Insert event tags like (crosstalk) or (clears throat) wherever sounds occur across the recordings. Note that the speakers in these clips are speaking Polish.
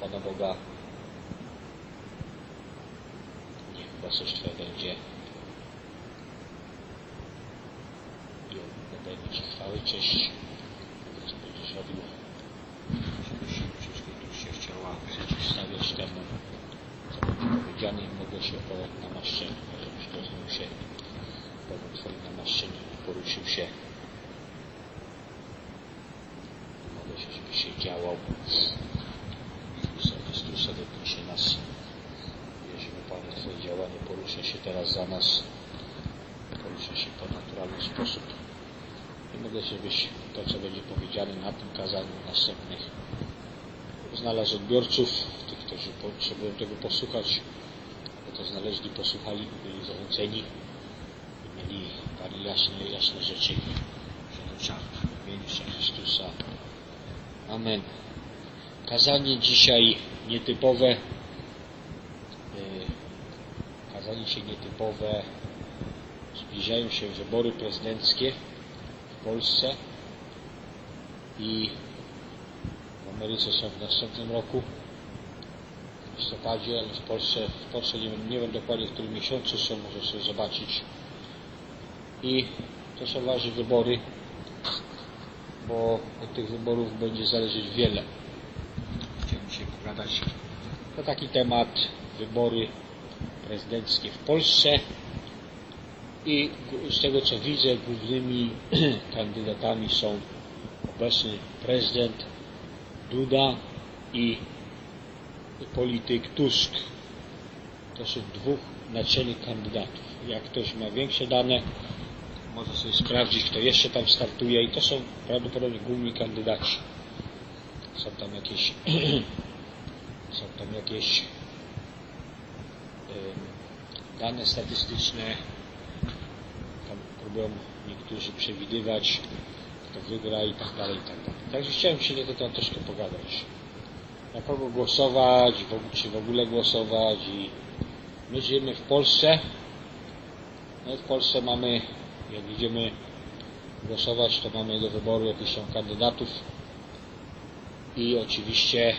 Pana Boga. Niech Twoja będzie. I oddajmy Ci chwały, cześć. Co będziesz robił. Żebyś wszystkie dusze chciała przeciwstawiać temu, co będzie powiedziane i mogło się po namaszczeniu, żebyś doznał się powód Twoim namaszczeniu poruszył się. Mogę się, żebyś się działał. Porusza się teraz za nas. Porusza się po naturalny sposób. I mogę, żebyś to, co będzie powiedziane na tym kazaniu następnych, znalazł odbiorców, tych, którzy potrzebują tego posłuchać, aby to znaleźli, posłuchali byli zachęceni i mieli, Panie, jasne, jasne rzeczy przed oczami. W imieniu Chrystusa. Amen. Kazanie dzisiaj nietypowe. Kazanie dzisiaj nietypowe. Zbliżają się wybory prezydenckie w Polsce i w Ameryce są w następnym roku w listopadzie, ale w Polsce, w Polsce nie, wiem- nie wiem dokładnie w którym miesiącu są, może sobie zobaczyć. I to są ważne wybory, bo od tych wyborów będzie zależeć wiele. Chciałbym się pogadać na taki temat wybory prezydenckie w Polsce i z tego co widzę głównymi (clears throat) kandydatami są obecny prezydent Duda i polityk Tusk. To są dwóch naczelnych kandydatów. Jak ktoś ma większe dane, może sobie sprawdzić, kto jeszcze tam startuje i to są prawdopodobnie główni kandydaci. Są tam jakieś (clears throat) są tam jakieś dane statystyczne, tam próbują niektórzy przewidywać, kto wygra i tak dalej, i tak dalej. Także chciałem się na ten temat troszkę pogadać. Na kogo głosować, czy w ogóle głosować i my żyjemy w Polsce. No i w Polsce mamy, jak idziemy głosować, to mamy do wyboru jakichś tam kandydatów i oczywiście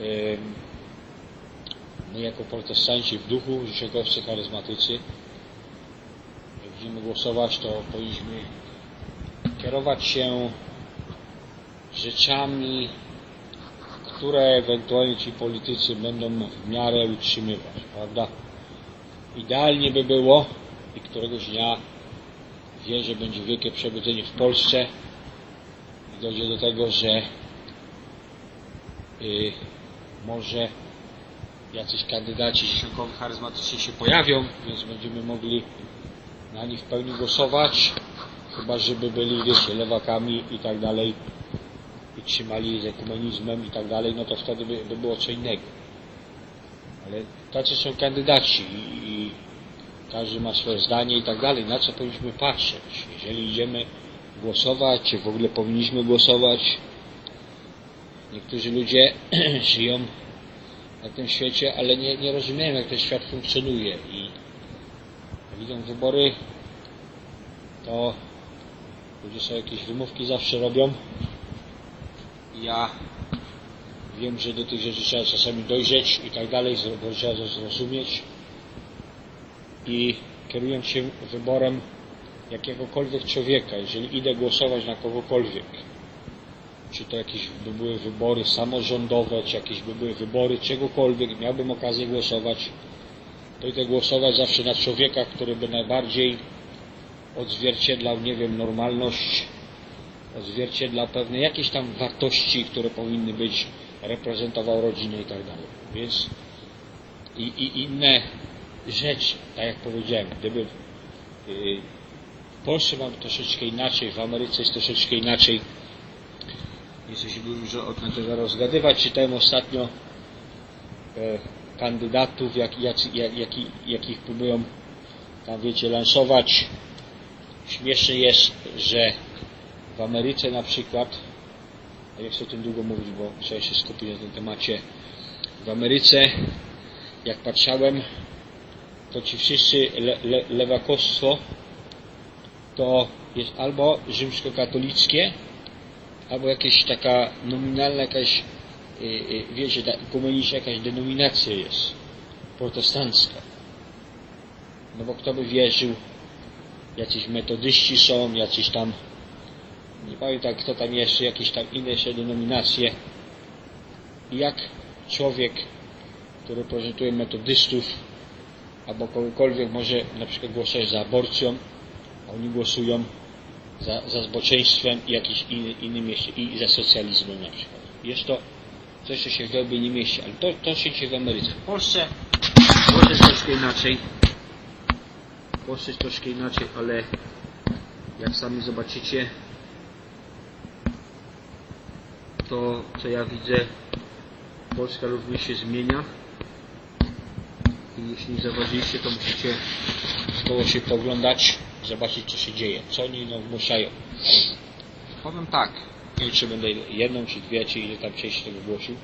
em, my jako protestanci w duchu, życiokowcy, charyzmatycy, jak idziemy głosować, to powinniśmy kierować się rzeczami, które ewentualnie ci politycy będą w miarę utrzymywać, prawda? Idealnie by było i któregoś dnia wierzę, będzie wielkie przebudzenie w Polsce i dojdzie do tego, że y, może jacyś kandydaci charyzmatyczni się pojawią, więc będziemy mogli na nich w pełni głosować, chyba żeby byli, wiecie, lewakami i tak dalej i trzymali z ekumenizmem i tak dalej, no to wtedy by, by było co innego. Ale tacy są kandydaci i, i każdy ma swoje zdanie i tak dalej. Na co powinniśmy patrzeć? Jeżeli idziemy głosować, czy w ogóle powinniśmy głosować? Niektórzy ludzie (clears throat) żyją na tym świecie, ale nie, nie rozumieją, jak ten świat funkcjonuje i jak wybory, to ludzie sobie jakieś wymówki zawsze robią. Ja wiem, że do tych rzeczy trzeba czasami dojrzeć i tak dalej, zro- trzeba to zrozumieć i kierując się wyborem jakiegokolwiek człowieka, jeżeli idę głosować na kogokolwiek, czy to jakieś by były wybory samorządowe, czy jakieś by były wybory czegokolwiek, miałbym okazję głosować, to idę głosować zawsze na człowieka, który by najbardziej odzwierciedlał, nie wiem, normalność, odzwierciedlał pewne jakieś tam wartości, które powinny być, reprezentował rodzinę i tak dalej. Więc i, i inne rzeczy, tak jak powiedziałem, gdyby yy, w Polsce mamy troszeczkę inaczej, w Ameryce jest troszeczkę inaczej. Nie chcę się dużo na tego rozgadywać. Czytałem ostatnio e, kandydatów, jak, jak, jak, jaki- jakich próbują tam wiecie lansować. Śmieszne jest, że w Ameryce na przykład, nie chcę o tym długo mówić, bo trzeba się skupić na tym temacie. W Ameryce, jak patrzałem, to ci wszyscy le, le, lewakostwo to jest albo rzymskokatolickie, albo jakieś taka nominalna jakaś y, y, wiecie, ekumeniczna jakaś denominacja jest, protestancka. No bo kto by wierzył, jacyś metodyści są, jacyś tam, nie pamiętam kto tam jeszcze, jakieś tam inne jeszcze denominacje. I jak człowiek, który reprezentuje metodystów, albo kogokolwiek może na przykład głosować za aborcją, a oni głosują za, za zboczeństwem i jakimś inny, innym mieście, i za socjalizmem na przykład. Jest to coś, co się w Europie nie mieści, ale to, to się dzieje w Ameryce. W Polsce może jest troszkę inaczej. W Polsce jest troszkę inaczej, ale jak sami zobaczycie, to co ja widzę, Polska również się zmienia. I jeśli nie zauważyliście, to musicie koło się poglądać, zobaczyć co się dzieje, co oni nam wmuszają. Powiem tak, nie wiem czy będę jedną, czy dwie, czy ile tam części tego głosił.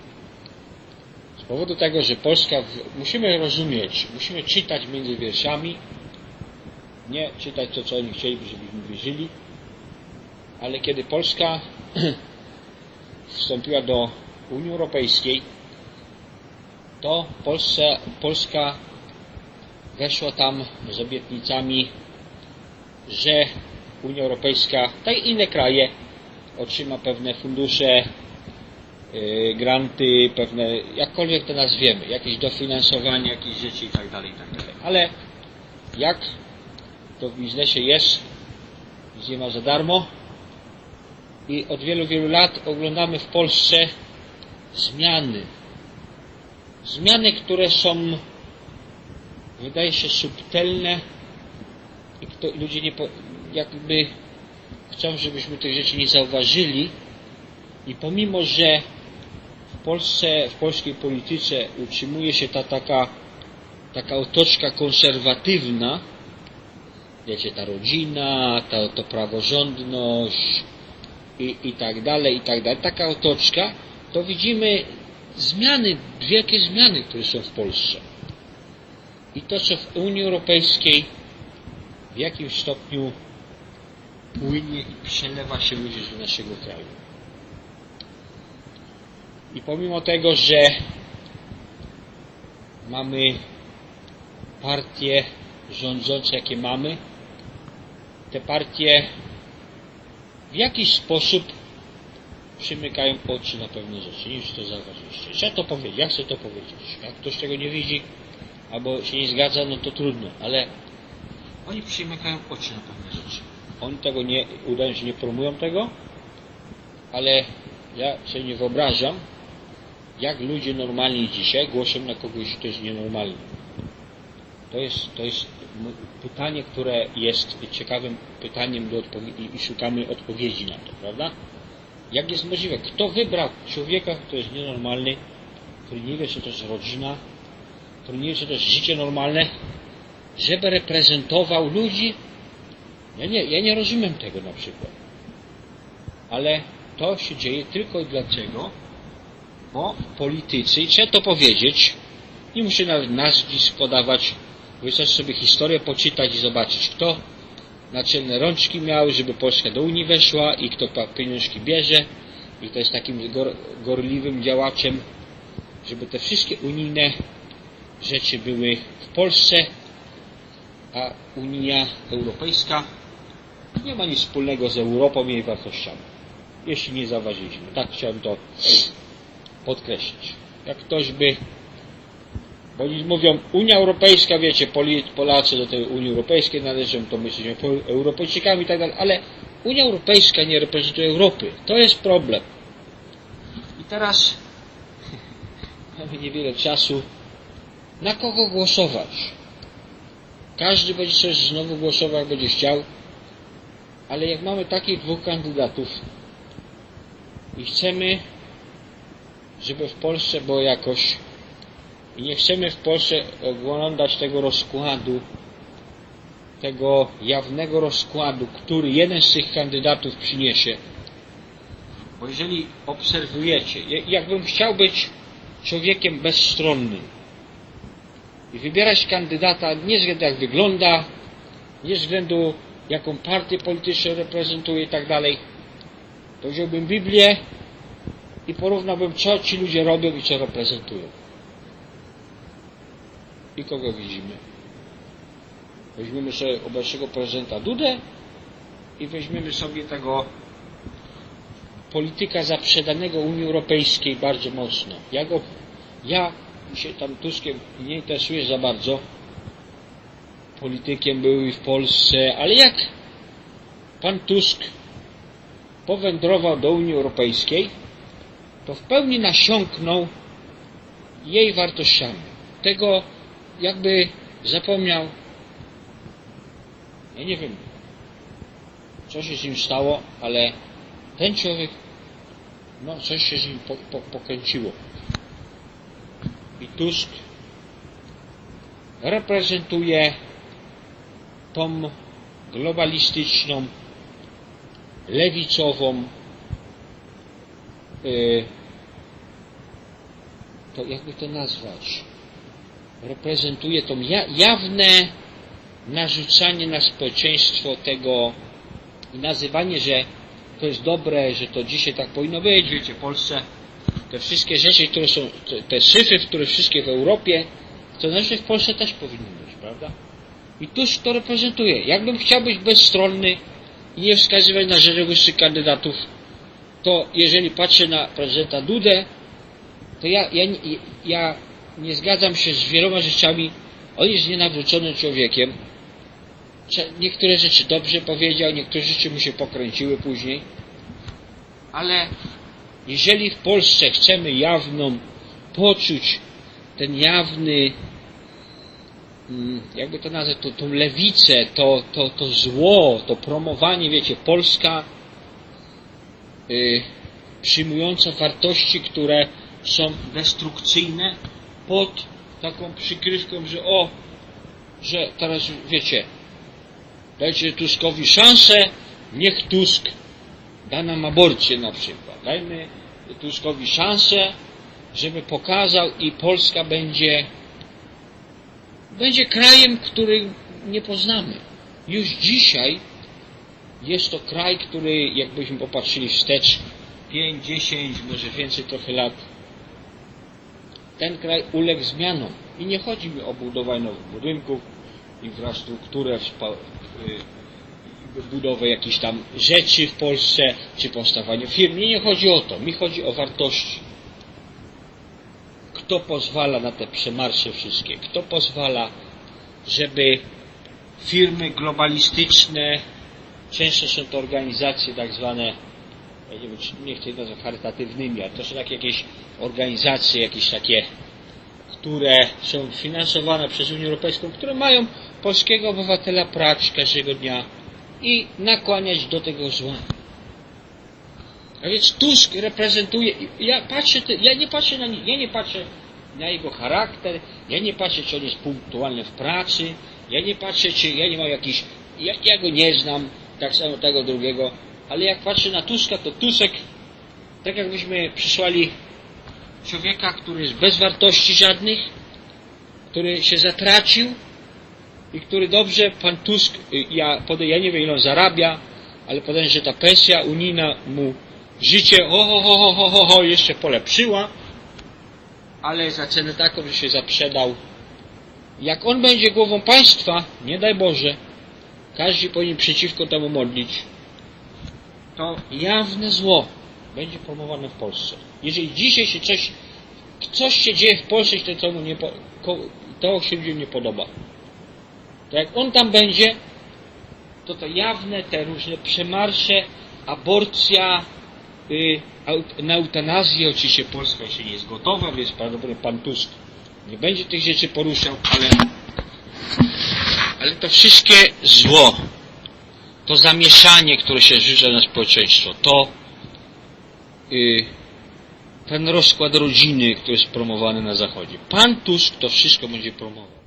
Z powodu tego, że Polska, w... musimy rozumieć, musimy czytać między wierszami, nie czytać to, co oni chcieli, żebyśmy wierzyli, ale kiedy Polska (clears throat) wstąpiła do Unii Europejskiej, to Polsce, Polska weszła tam z obietnicami, że Unia Europejska, tak i inne kraje, otrzyma pewne fundusze, yy, granty, pewne, jakkolwiek to nazwiemy, jakieś dofinansowanie, jakieś rzeczy itd. Tak itd. Tak Ale jak to w biznesie jest, nic nie ma za darmo i od wielu, wielu lat oglądamy w Polsce zmiany. Zmiany, które są, wydaje się, subtelne i kto, ludzie nie, jakby chcą, żebyśmy tych rzeczy nie zauważyli i pomimo, że w Polsce, w polskiej polityce utrzymuje się ta taka, taka otoczka konserwatywna, wiecie, ta rodzina, ta, to praworządność i, i tak dalej, i tak dalej, taka otoczka, to widzimy zmiany, wielkie zmiany, które są w Polsce. I to, co w Unii Europejskiej w jakimś stopniu płynie i przelewa się również do naszego kraju. I pomimo tego, że mamy partie rządzące, jakie mamy, te partie w jakiś sposób przymykają oczy na pewne rzeczy. Nie wiem, czy to zauważyliście. Trzeba to powiedzieć. Ja chcę to powiedzieć. Jak ktoś tego nie widzi, albo się nie zgadza, no to trudno, ale oni przymykają oczy na pewne rzeczy. Oni tego nie, udają się, nie promują tego, ale ja sobie nie wyobrażam, jak ludzie normalni dzisiaj głoszą na kogoś, kto jest nienormalny. To jest, to jest pytanie, które jest ciekawym pytaniem do odpowiedzi i szukamy odpowiedzi na to, prawda? Jak jest możliwe? Kto wybrał człowieka, który jest nienormalny, który nie wie, co to jest rodzina, który nie wie, co to jest życie normalne, żeby reprezentował ludzi? Ja nie, ja nie rozumiem tego na przykład. Ale to się dzieje tylko i dlaczego, bo w polityce, i trzeba to powiedzieć, nie muszę nawet nazwisk podawać, wystarczy sobie historię poczytać i zobaczyć, kto naczelne rączki miał, żeby Polska do Unii weszła i kto pieniążki bierze i to jest takim gor, gorliwym działaczem, żeby te wszystkie unijne rzeczy były w Polsce, a Unia Europejska nie ma nic wspólnego z Europą i jej wartościami. Jeśli nie zauważyliśmy. Tak chciałem to podkreślić. Jak ktoś by bo mówią, Unia Europejska, wiecie, Polacy do tej Unii Europejskiej należą, to my jesteśmy Europejczykami i tak dalej, ale Unia Europejska nie reprezentuje Europy. To jest problem. I teraz (laughs) mamy niewiele czasu. Na kogo głosować? Każdy będzie sobie znowu głosował, jak będzie chciał, ale jak mamy takich dwóch kandydatów i chcemy, żeby w Polsce było jakoś i nie chcemy w Polsce oglądać tego rozkładu, tego jawnego rozkładu, który jeden z tych kandydatów przyniesie. Bo jeżeli obserwujecie, jakbym chciał być człowiekiem bezstronnym i wybierać kandydata nie względu jak wygląda, nie względu jaką partię polityczną reprezentuje i tak dalej, to wziąłbym Biblię i porównałbym, co ci ludzie robią i co reprezentują. I kogo widzimy? Weźmiemy sobie obecnego prezydenta Dudę i weźmiemy sobie tego polityka zaprzedanego Unii Europejskiej bardzo mocno. Ja go, ja się tam Tuskiem nie interesuję za bardzo. Politykiem był i w Polsce, ale jak pan Tusk powędrował do Unii Europejskiej, to w pełni nasiąknął jej wartościami. Tego jakby zapomniał. Ja nie wiem, co się z nim stało, ale ten człowiek, no coś się z nim po, po, pokręciło. I Tusk reprezentuje tą globalistyczną, lewicową, yy, to jakby to nazwać, reprezentuje to ja, jawne narzucanie na społeczeństwo tego i nazywanie, że to jest dobre, że to dzisiaj tak powinno być, wiecie, w Polsce te wszystkie rzeczy, które są, te, te syfy, które wszystkie w Europie, to znaczy w Polsce też powinny być, prawda? I tuż to reprezentuje. Jakbym chciał być bezstronny i nie wskazywać na rzeczywistych kandydatów, to jeżeli patrzę na prezydenta Dudę, to ja, ja, ja nie zgadzam się z wieloma rzeczami. On jest nienawróconym człowiekiem. Niektóre rzeczy dobrze powiedział, niektóre rzeczy mu się pokręciły później. Ale jeżeli w Polsce chcemy jawną poczuć ten jawny, mm, jakby to nazwać, to, tą lewicę, to, to, to zło, to promowanie, wiecie, Polska y, przyjmująca wartości, które są destrukcyjne pod taką przykrywką, że o, że teraz wiecie, dajcie Tuskowi szansę, niech Tusk da nam aborcję na przykład. Dajmy Tuskowi szansę, żeby pokazał i Polska będzie będzie krajem, który nie poznamy. Już dzisiaj jest to kraj, który jakbyśmy popatrzyli wstecz 5, 10, może więcej trochę lat, ten kraj uległ zmianom. I nie chodzi mi o budowanie nowych budynków, infrastrukturę, budowę jakichś tam rzeczy w Polsce, czy powstawanie firm. Nie, nie chodzi o to. Mi chodzi o wartości. Kto pozwala na te przemarsze wszystkie? Kto pozwala, żeby firmy globalistyczne, często są to organizacje tak zwane, ja nie, wiem, nie chcę ich nazwać charytatywnymi, ale to są takie jakieś organizacje, jakieś takie, które są finansowane przez Unię Europejską, które mają polskiego obywatela prać każdego dnia i nakłaniać do tego zła. A więc Tusk reprezentuje, ja patrzę, ja nie patrzę na ja nie patrzę na jego charakter, ja nie patrzę, czy on jest punktualny w pracy, ja nie patrzę, czy ja nie mam jakiś, ja, ja go nie znam, tak samo tego drugiego, ale jak patrzę na Tuska, to Tusek, tak jakbyśmy przysłali człowieka, który jest bez wartości żadnych, który się zatracił, i który dobrze, pan Tusk, ja, ja nie wiem ile on zarabia, ale podejrzewam, że ta pensja unijna mu życie ho, ho, ho, ho, ho, jeszcze polepszyła, ale za cenę taką, że się zaprzedał. Jak on będzie głową państwa, nie daj Boże, każdy powinien przeciwko temu modlić, to jawne zło będzie promowane w Polsce. Jeżeli dzisiaj się coś, coś się dzieje w Polsce, to, to, mu nie, to się ludziom nie podoba to jak on tam będzie, to to jawne te różne przemarsze, aborcja, yy, na eutanazję, oczywiście Polska jeszcze nie jest gotowa, więc prawdopodobnie pan Tusk nie będzie tych rzeczy poruszał, ale, ale to wszystkie zło, to zamieszanie, które się życza na społeczeństwo, to yy, ten rozkład rodziny, który jest promowany na Zachodzie. Pan Tusk to wszystko będzie promował.